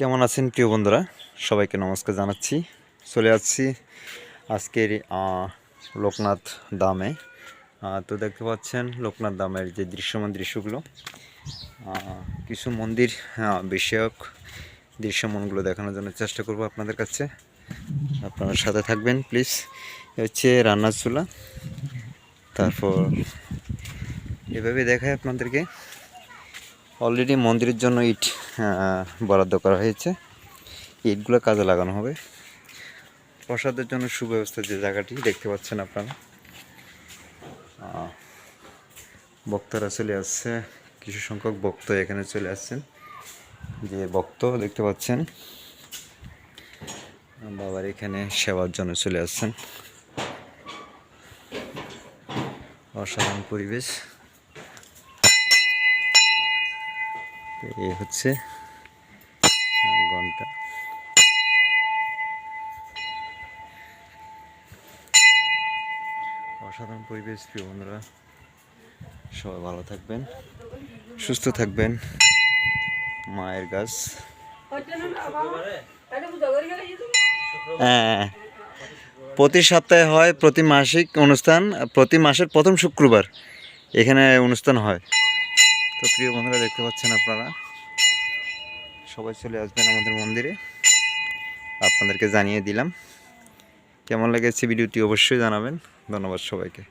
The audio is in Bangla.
কেমন আছেন প্রিয় বন্ধুরা? সবাইকে নমস্কার জানাচ্ছি। চলে যাচ্ছি আজকের লোকনাথ দামে তো দেখতে পাচ্ছেন লোকনাথ দামের যে দৃশ্যমান দৃশ্যগুলো। কিছু মন্দির বিষয়ক দৃশ্যমানগুলো দেখানোর জন্য চেষ্টা করব আপনাদের কাছে। আপনার সাথে থাকবেন, প্লিজ। হচ্ছে রান্নার চুলা। তারপর এভাবে দেখায় আপনাদেরকে। অলরেডি মন্দিরের জন্য ইট বরাদ্দ করা হয়েছে। ইটগুলো কাজে লাগানো হবে। প্রসাদের জন্য সুব্যবস্থা যে জায়গাটি দেখতে পাচ্ছেন আপনারা। বক্তারা চলে আসছে। কিছু সংখ্যক ভক্ত এখানে চলে আসছেন। যে ভক্ত দেখতে পাচ্ছেন, বাবার এখানে সেবার জন্য চলে আসছেন। অসাধারণ পরিবেশ। এই হচ্ছে ঘণ্টা। অসাধারণ পরিবেশ, প্রিয় বন্ধুরা। সবাই ভালো থাকবেন, সুস্থ থাকবেন। মায়ের গাছ হ্যাঁ। প্রতি সপ্তাহে হয়, প্রতি মাসিক অনুষ্ঠান, প্রতি মাসের প্রথম শুক্রবার এখানে অনুষ্ঠান হয়। তো প্রিয় বন্ধুরা, দেখতে পাচ্ছেন আপনারা? সবাই চলে আসবেন আমাদের মন্দিরে। আপনাদেরকে জানিয়ে দিলাম। কেমন লেগেছে ভিডিওটি অবশ্যই জানাবেন। ধন্যবাদ সবাইকে।